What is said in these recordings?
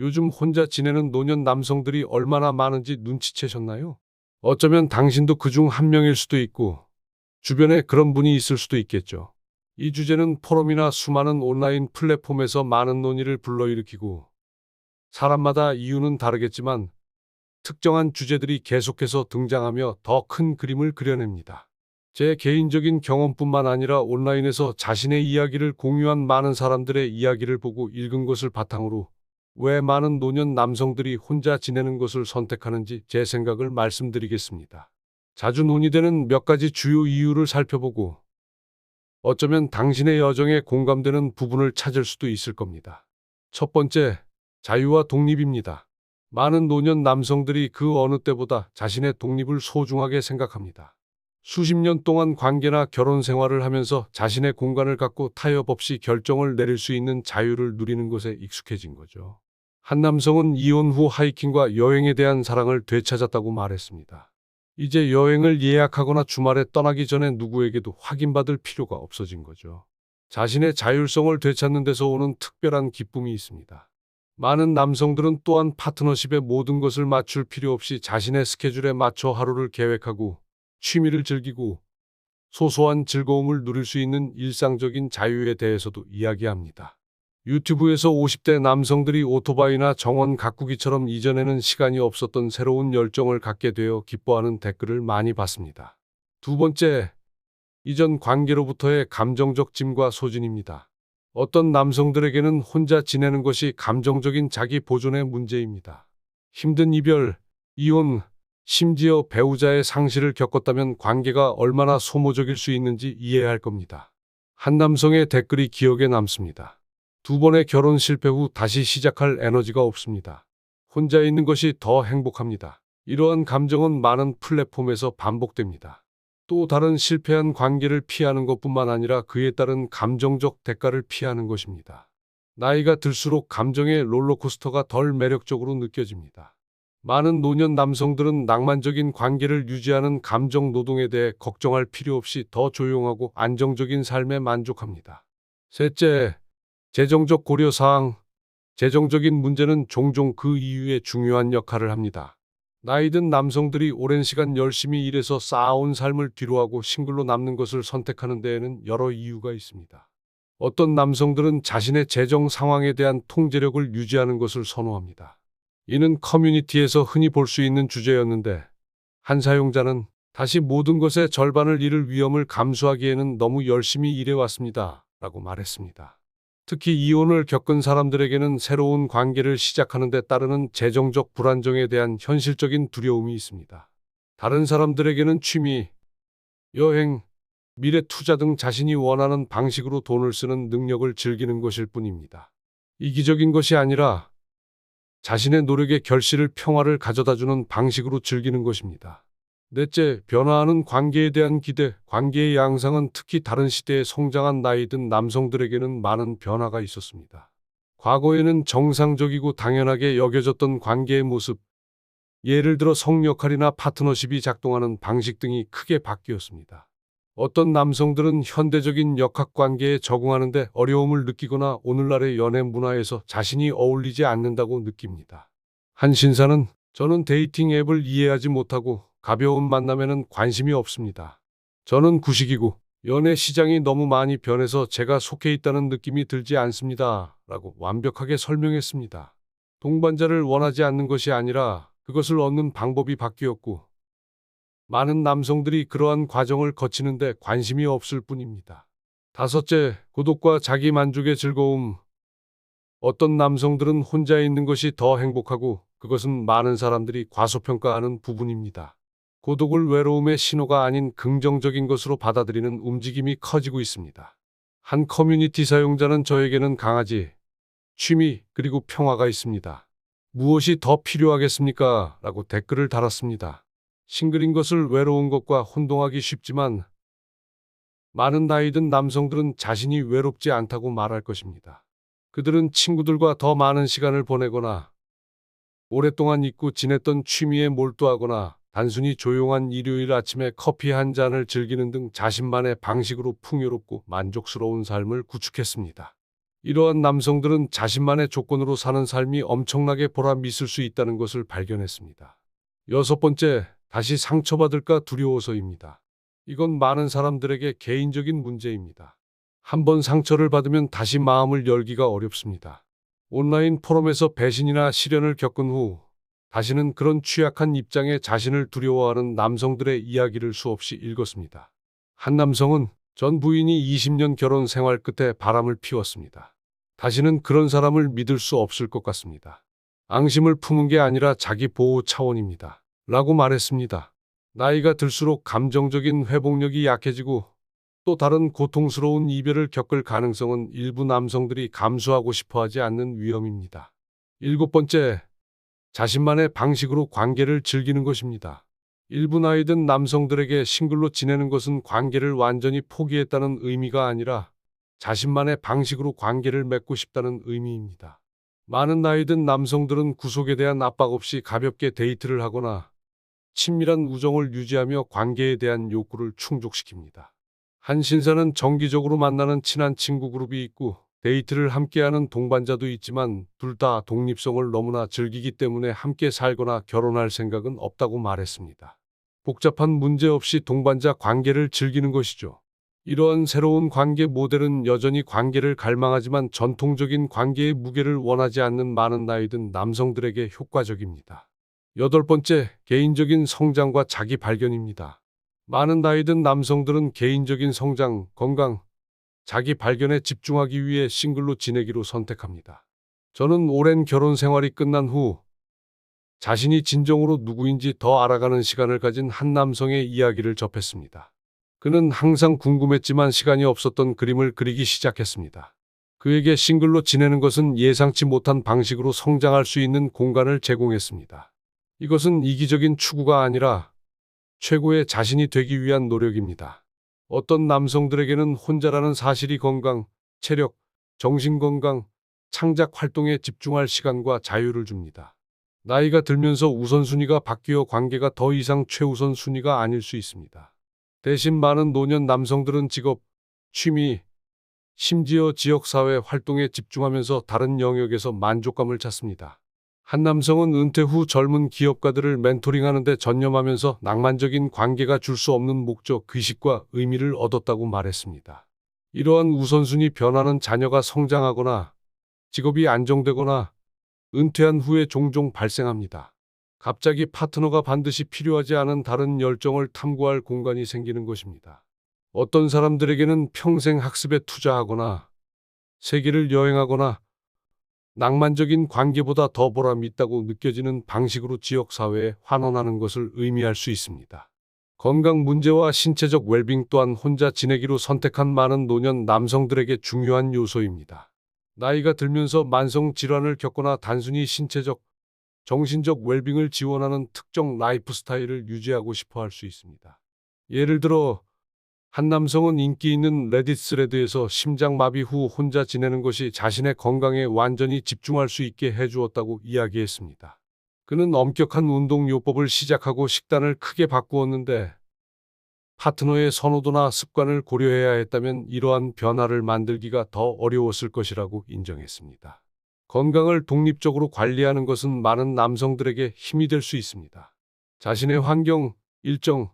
요즘 혼자 지내는 노년 남성들이 얼마나 많은지 눈치채셨나요? 어쩌면 당신도 그 중 한 명일 수도 있고, 주변에 그런 분이 있을 수도 있겠죠. 이 주제는 포럼이나 수많은 온라인 플랫폼에서 많은 논의를 불러일으키고, 사람마다 이유는 다르겠지만, 특정한 주제들이 계속해서 등장하며 더 큰 그림을 그려냅니다. 제 개인적인 경험뿐만 아니라 온라인에서 자신의 이야기를 공유한 많은 사람들의 이야기를 보고 읽은 것을 바탕으로 왜 많은 노년 남성들이 혼자 지내는 것을 선택하는지 제 생각을 말씀드리겠습니다. 자주 논의되는 몇 가지 주요 이유를 살펴보고 어쩌면 당신의 여정에 공감되는 부분을 찾을 수도 있을 겁니다. 첫 번째, 자유와 독립입니다. 많은 노년 남성들이 그 어느 때보다 자신의 독립을 소중하게 생각합니다. 수십 년 동안 관계나 결혼 생활을 하면서 자신의 공간을 갖고 타협 없이 결정을 내릴 수 있는 자유를 누리는 것에 익숙해진 거죠. 한 남성은 이혼 후 하이킹과 여행에 대한 사랑을 되찾았다고 말했습니다. 이제 여행을 예약하거나 주말에 떠나기 전에 누구에게도 확인받을 필요가 없어진 거죠. 자신의 자율성을 되찾는 데서 오는 특별한 기쁨이 있습니다. 많은 남성들은 또한 파트너십에 모든 것을 맞출 필요 없이 자신의 스케줄에 맞춰 하루를 계획하고 취미를 즐기고 소소한 즐거움을 누릴 수 있는 일상적인 자유에 대해서도 이야기합니다. 유튜브에서 50대 남성들이 오토바이나 정원 가꾸기처럼 이전에는 시간이 없었던 새로운 열정을 갖게 되어 기뻐하는 댓글을 많이 봤습니다. 두 번째, 이전 관계로부터의 감정적 짐과 소진입니다. 어떤 남성들에게는 혼자 지내는 것이 감정적인 자기 보존의 문제입니다. 힘든 이별, 이혼, 심지어 배우자의 상실을 겪었다면 관계가 얼마나 소모적일 수 있는지 이해할 겁니다. 한 남성의 댓글이 기억에 남습니다. 두 번의 결혼 실패 후 다시 시작할 에너지가 없습니다. 혼자 있는 것이 더 행복합니다. 이러한 감정은 많은 플랫폼에서 반복됩니다. 또 다른 실패한 관계를 피하는 것뿐만 아니라 그에 따른 감정적 대가를 피하는 것입니다. 나이가 들수록 감정의 롤러코스터가 덜 매력적으로 느껴집니다. 많은 노년 남성들은 낭만적인 관계를 유지하는 감정 노동에 대해 걱정할 필요 없이 더 조용하고 안정적인 삶에 만족합니다. 셋째, 재정적 고려 사항. 재정적인 문제는 종종 그 이유에 중요한 역할을 합니다. 나이든 남성들이 오랜 시간 열심히 일해서 쌓아온 삶을 뒤로하고 싱글로 남는 것을 선택하는 데에는 여러 이유가 있습니다. 어떤 남성들은 자신의 재정 상황에 대한 통제력을 유지하는 것을 선호합니다. 이는 커뮤니티에서 흔히 볼 수 있는 주제였는데 한 사용자는 다시 모든 것의 절반을 잃을 위험을 감수하기에는 너무 열심히 일해왔습니다. 라고 말했습니다. 특히 이혼을 겪은 사람들에게는 새로운 관계를 시작하는 데 따르는 재정적 불안정에 대한 현실적인 두려움이 있습니다. 다른 사람들에게는 취미, 여행, 미래 투자 등 자신이 원하는 방식으로 돈을 쓰는 능력을 즐기는 것일 뿐입니다. 이기적인 것이 아니라 자신의 노력의 결실을 평화를 가져다주는 방식으로 즐기는 것입니다. 넷째, 변화하는 관계에 대한 기대. 관계의 양상은 특히 다른 시대에 성장한 나이든 남성들에게는 많은 변화가 있었습니다. 과거에는 정상적이고 당연하게 여겨졌던 관계의 모습, 예를 들어 성 역할이나 파트너십이 작동하는 방식 등이 크게 바뀌었습니다. 어떤 남성들은 현대적인 역학 관계에 적응하는데 어려움을 느끼거나 오늘날의 연애 문화에서 자신이 어울리지 않는다고 느낍니다. 한 신사는 저는 데이팅 앱을 이해하지 못하고 가벼운 만남에는 관심이 없습니다. 저는 구식이고 연애 시장이 너무 많이 변해서 제가 속해 있다는 느낌이 들지 않습니다. 라고 완벽하게 설명했습니다. 동반자를 원하지 않는 것이 아니라 그것을 얻는 방법이 바뀌었고 많은 남성들이 그러한 과정을 거치는데 관심이 없을 뿐입니다. 다섯째, 고독과 자기 만족의 즐거움. 어떤 남성들은 혼자 있는 것이 더 행복하고 그것은 많은 사람들이 과소평가하는 부분입니다. 고독을 외로움의 신호가 아닌 긍정적인 것으로 받아들이는 움직임이 커지고 있습니다. 한 커뮤니티 사용자는 저에게는 강아지, 취미, 그리고 평화가 있습니다. 무엇이 더 필요하겠습니까? 라고 댓글을 달았습니다. 싱글인 것을 외로운 것과 혼동하기 쉽지만 많은 나이든 남성들은 자신이 외롭지 않다고 말할 것입니다. 그들은 친구들과 더 많은 시간을 보내거나 오랫동안 잊고 지냈던 취미에 몰두하거나 단순히 조용한 일요일 아침에 커피 한 잔을 즐기는 등 자신만의 방식으로 풍요롭고 만족스러운 삶을 구축했습니다. 이러한 남성들은 자신만의 조건으로 사는 삶이 엄청나게 보람 있을 수 있다는 것을 발견했습니다. 여섯 번째, 다시 상처받을까 두려워서입니다. 이건 많은 사람들에게 개인적인 문제입니다. 한번 상처를 받으면 다시 마음을 열기가 어렵습니다. 온라인 포럼에서 배신이나 시련을 겪은 후 다시는 그런 취약한 입장에 자신을 두려워하는 남성들의 이야기를 수없이 읽었습니다. 한 남성은 전 부인이 20년 결혼 생활 끝에 바람을 피웠습니다. 다시는 그런 사람을 믿을 수 없을 것 같습니다. 앙심을 품은 게 아니라 자기 보호 차원입니다. 라고 말했습니다. 나이가 들수록 감정적인 회복력이 약해지고 또 다른 고통스러운 이별을 겪을 가능성은 일부 남성들이 감수하고 싶어 하지 않는 위험입니다. 일곱 번째, 자신만의 방식으로 관계를 즐기는 것입니다. 일부 나이 든 남성들에게 싱글로 지내는 것은 관계를 완전히 포기했다는 의미가 아니라 자신만의 방식으로 관계를 맺고 싶다는 의미입니다. 많은 나이 든 남성들은 구속에 대한 압박 없이 가볍게 데이트를 하거나 친밀한 우정을 유지하며 관계에 대한 욕구를 충족시킵니다. 한 신사는 정기적으로 만나는 친한 친구 그룹이 있고 데이트를 함께하는 동반자도 있지만 둘 다 독립성을 너무나 즐기기 때문에 함께 살거나 결혼할 생각은 없다고 말했습니다. 복잡한 문제 없이 동반자 관계를 즐기는 것이죠. 이러한 새로운 관계 모델은 여전히 관계를 갈망하지만 전통적인 관계의 무게를 원하지 않는 많은 나이든 남성들에게 효과적입니다. 여덟 번째, 개인적인 성장과 자기 발견입니다. 많은 나이 든 남성들은 개인적인 성장, 건강, 자기 발견에 집중하기 위해 싱글로 지내기로 선택합니다. 저는 오랜 결혼 생활이 끝난 후 자신이 진정으로 누구인지 더 알아가는 시간을 가진 한 남성의 이야기를 접했습니다. 그는 항상 궁금했지만 시간이 없었던 그림을 그리기 시작했습니다. 그에게 싱글로 지내는 것은 예상치 못한 방식으로 성장할 수 있는 공간을 제공했습니다. 이것은 이기적인 추구가 아니라 최고의 자신이 되기 위한 노력입니다. 어떤 남성들에게는 혼자라는 사실이 건강, 체력, 정신건강, 창작 활동에 집중할 시간과 자유를 줍니다. 나이가 들면서 우선순위가 바뀌어 관계가 더 이상 최우선 순위가 아닐 수 있습니다. 대신 많은 노년 남성들은 직업, 취미, 심지어 지역사회 활동에 집중하면서 다른 영역에서 만족감을 찾습니다. 한 남성은 은퇴 후 젊은 기업가들을 멘토링하는 데 전념하면서 낭만적인 관계가 줄 수 없는 목적, 의식과 의미를 얻었다고 말했습니다. 이러한 우선순위 변화는 자녀가 성장하거나 직업이 안정되거나 은퇴한 후에 종종 발생합니다. 갑자기 파트너가 반드시 필요하지 않은 다른 열정을 탐구할 공간이 생기는 것입니다. 어떤 사람들에게는 평생 학습에 투자하거나 세계를 여행하거나 낭만적인 관계보다 더 보람 있다고 느껴지는 방식으로 지역사회에 환원하는 것을 의미할 수 있습니다. 건강 문제와 신체적 웰빙 또한 혼자 지내기로 선택한 많은 노년 남성들에게 중요한 요소입니다. 나이가 들면서 만성 질환을 겪거나 단순히 신체적, 정신적 웰빙을 지원하는 특정 라이프 스타일을 유지하고 싶어 할 수 있습니다. 예를 들어 한 남성은 인기 있는 레딧 스레드에서 심장마비 후 혼자 지내는 것이 자신의 건강에 완전히 집중할 수 있게 해주었다고 이야기했습니다. 그는 엄격한 운동 요법을 시작하고 식단을 크게 바꾸었는데 파트너의 선호도나 습관을 고려해야 했다면 이러한 변화를 만들기가 더 어려웠을 것이라고 인정했습니다. 건강을 독립적으로 관리하는 것은 많은 남성들에게 힘이 될 수 있습니다. 자신의 환경, 일정,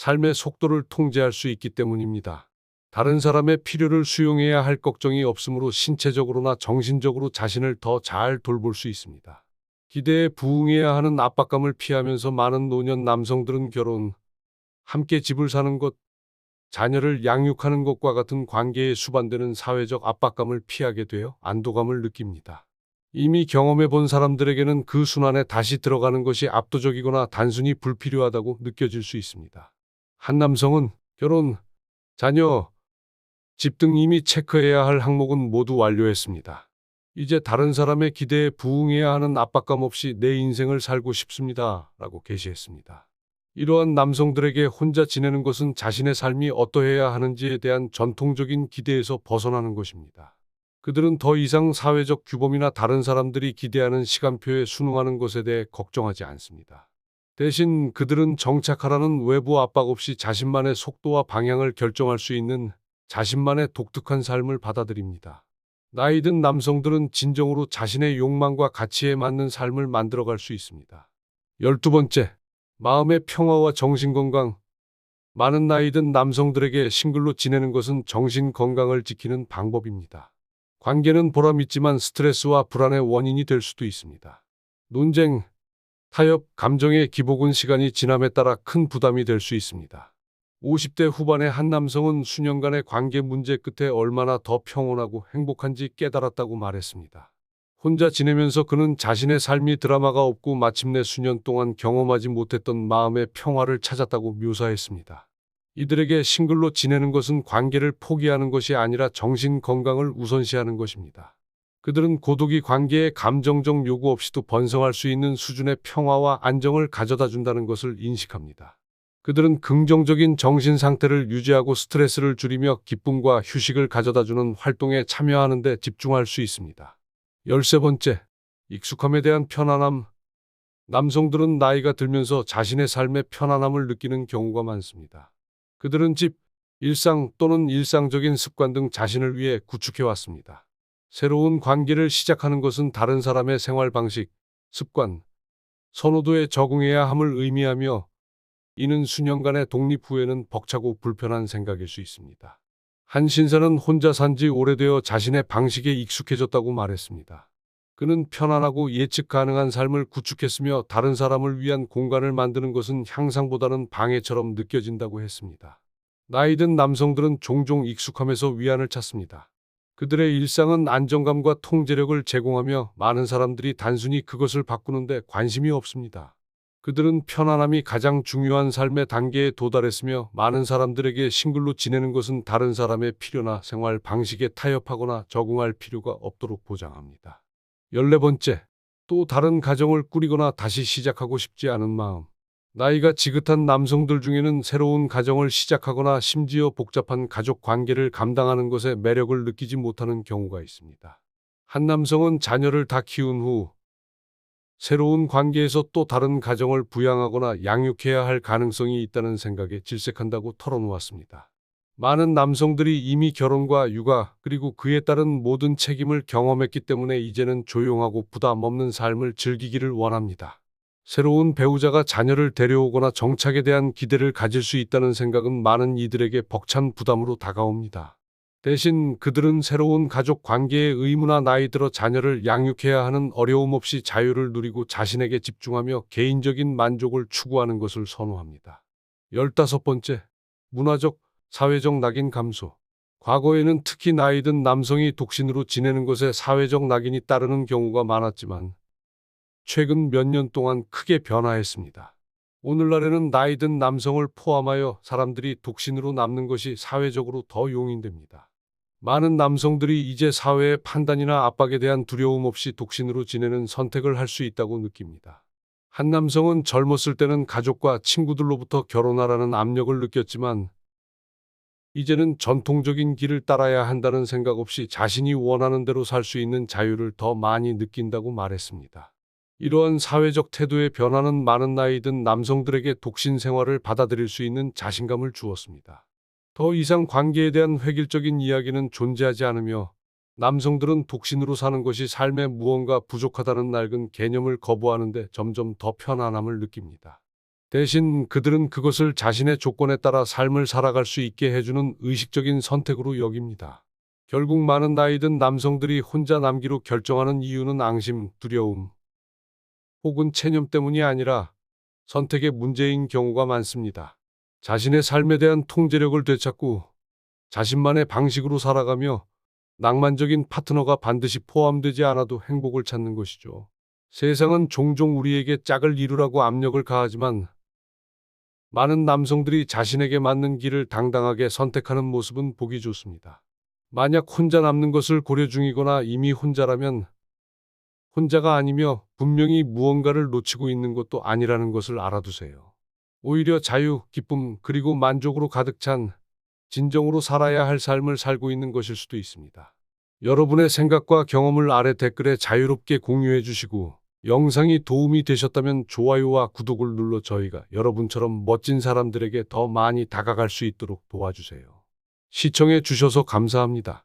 삶의 속도를 통제할 수 있기 때문입니다. 다른 사람의 필요를 수용해야 할 걱정이 없으므로 신체적으로나 정신적으로 자신을 더 잘 돌볼 수 있습니다. 기대에 부응해야 하는 압박감을 피하면서 많은 노년 남성들은 결혼, 함께 집을 사는 것, 자녀를 양육하는 것과 같은 관계에 수반되는 사회적 압박감을 피하게 되어 안도감을 느낍니다. 이미 경험해 본 사람들에게는 그 순환에 다시 들어가는 것이 압도적이거나 단순히 불필요하다고 느껴질 수 있습니다. 한 남성은 결혼, 자녀, 집 등 이미 체크해야 할 항목은 모두 완료했습니다. 이제 다른 사람의 기대에 부응해야 하는 압박감 없이 내 인생을 살고 싶습니다. 라고 게시했습니다. 이러한 남성들에게 혼자 지내는 것은 자신의 삶이 어떠해야 하는지에 대한 전통적인 기대에서 벗어나는 것입니다. 그들은 더 이상 사회적 규범이나 다른 사람들이 기대하는 시간표에 순응하는 것에 대해 걱정하지 않습니다. 대신 그들은 정착하라는 외부 압박 없이 자신만의 속도와 방향을 결정할 수 있는 자신만의 독특한 삶을 받아들입니다. 나이 든 남성들은 진정으로 자신의 욕망과 가치에 맞는 삶을 만들어갈 수 있습니다. 열두 번째, 마음의 평화와 정신 건강. 많은 나이 든 남성들에게 싱글로 지내는 것은 정신 건강을 지키는 방법입니다. 관계는 보람 있지만 스트레스와 불안의 원인이 될 수도 있습니다. 논쟁, 타협, 감정의 기복은 시간이 지남에 따라 큰 부담이 될 수 있습니다. 50대 후반의 한 남성은 수년간의 관계 문제 끝에 얼마나 더 평온하고 행복한지 깨달았다고 말했습니다. 혼자 지내면서 그는 자신의 삶이 드라마가 없고 마침내 수년 동안 경험하지 못했던 마음의 평화를 찾았다고 묘사했습니다. 이들에게 싱글로 지내는 것은 관계를 포기하는 것이 아니라 정신 건강을 우선시하는 것입니다. 그들은 고독이 관계의 감정적 요구 없이도 번성할 수 있는 수준의 평화와 안정을 가져다 준다는 것을 인식합니다. 그들은 긍정적인 정신 상태를 유지하고 스트레스를 줄이며 기쁨과 휴식을 가져다 주는 활동에 참여하는 데 집중할 수 있습니다. 열세 번째, 익숙함에 대한 편안함. 남성들은 나이가 들면서 자신의 삶의 편안함을 느끼는 경우가 많습니다. 그들은 집, 일상 또는 일상적인 습관 등 자신을 위해 구축해 왔습니다. 새로운 관계를 시작하는 것은 다른 사람의 생활 방식, 습관, 선호도에 적응해야 함을 의미하며 이는 수년간의 독립 후에는 벅차고 불편한 생각일 수 있습니다. 한 신사는 혼자 산 지 오래되어 자신의 방식에 익숙해졌다고 말했습니다. 그는 편안하고 예측 가능한 삶을 구축했으며 다른 사람을 위한 공간을 만드는 것은 향상보다는 방해처럼 느껴진다고 했습니다. 나이든 남성들은 종종 익숙함에서 위안을 찾습니다. 그들의 일상은 안정감과 통제력을 제공하며 많은 사람들이 단순히 그것을 바꾸는데 관심이 없습니다. 그들은 편안함이 가장 중요한 삶의 단계에 도달했으며 많은 사람들에게 싱글로 지내는 것은 다른 사람의 필요나 생활 방식에 타협하거나 적응할 필요가 없도록 보장합니다. 열네 번째, 또 다른 가정을 꾸리거나 다시 시작하고 싶지 않은 마음. 나이가 지긋한 남성들 중에는 새로운 가정을 시작하거나 심지어 복잡한 가족 관계를 감당하는 것에 매력을 느끼지 못하는 경우가 있습니다. 한 남성은 자녀를 다 키운 후 새로운 관계에서 또 다른 가정을 부양하거나 양육해야 할 가능성이 있다는 생각에 질색한다고 털어놓았습니다. 많은 남성들이 이미 결혼과 육아 그리고 그에 따른 모든 책임을 경험했기 때문에 이제는 조용하고 부담 없는 삶을 즐기기를 원합니다. 새로운 배우자가 자녀를 데려오거나 정착에 대한 기대를 가질 수 있다는 생각은 많은 이들에게 벅찬 부담으로 다가옵니다. 대신 그들은 새로운 가족 관계의 의무나 나이 들어 자녀를 양육해야 하는 어려움 없이 자유를 누리고 자신에게 집중하며 개인적인 만족을 추구하는 것을 선호합니다. 열다섯 번째, 문화적, 사회적 낙인 감소. 과거에는 특히 나이 든 남성이 독신으로 지내는 것에 사회적 낙인이 따르는 경우가 많았지만 최근 몇 년 동안 크게 변화했습니다. 오늘날에는 나이 든 남성을 포함하여 사람들이 독신으로 남는 것이 사회적으로 더 용인됩니다. 많은 남성들이 이제 사회의 판단이나 압박에 대한 두려움 없이 독신으로 지내는 선택을 할 수 있다고 느낍니다. 한 남성은 젊었을 때는 가족과 친구들로부터 결혼하라는 압력을 느꼈지만 이제는 전통적인 길을 따라야 한다는 생각 없이 자신이 원하는 대로 살 수 있는 자유를 더 많이 느낀다고 말했습니다. 이러한 사회적 태도의 변화는 많은 나이 든 남성들에게 독신 생활을 받아들일 수 있는 자신감을 주었습니다. 더 이상 관계에 대한 획일적인 이야기는 존재하지 않으며 남성들은 독신으로 사는 것이 삶에 무언가 부족하다는 낡은 개념을 거부하는데 점점 더 편안함을 느낍니다. 대신 그들은 그것을 자신의 조건에 따라 삶을 살아갈 수 있게 해주는 의식적인 선택으로 여깁니다. 결국 많은 나이 든 남성들이 혼자 남기로 결정하는 이유는 앙심, 두려움, 혹은 체념 때문이 아니라 선택의 문제인 경우가 많습니다. 자신의 삶에 대한 통제력을 되찾고 자신만의 방식으로 살아가며 낭만적인 파트너가 반드시 포함되지 않아도 행복을 찾는 것이죠. 세상은 종종 우리에게 짝을 이루라고 압력을 가하지만 많은 남성들이 자신에게 맞는 길을 당당하게 선택하는 모습은 보기 좋습니다. 만약 혼자 남는 것을 고려 중이거나 이미 혼자라면 혼자가 아니며 분명히 무언가를 놓치고 있는 것도 아니라는 것을 알아두세요. 오히려 자유, 기쁨, 그리고 만족으로 가득 찬 진정으로 살아야 할 삶을 살고 있는 것일 수도 있습니다. 여러분의 생각과 경험을 아래 댓글에 자유롭게 공유해 주시고 영상이 도움이 되셨다면 좋아요와 구독을 눌러 저희가 여러분처럼 멋진 사람들에게 더 많이 다가갈 수 있도록 도와주세요. 시청해 주셔서 감사합니다.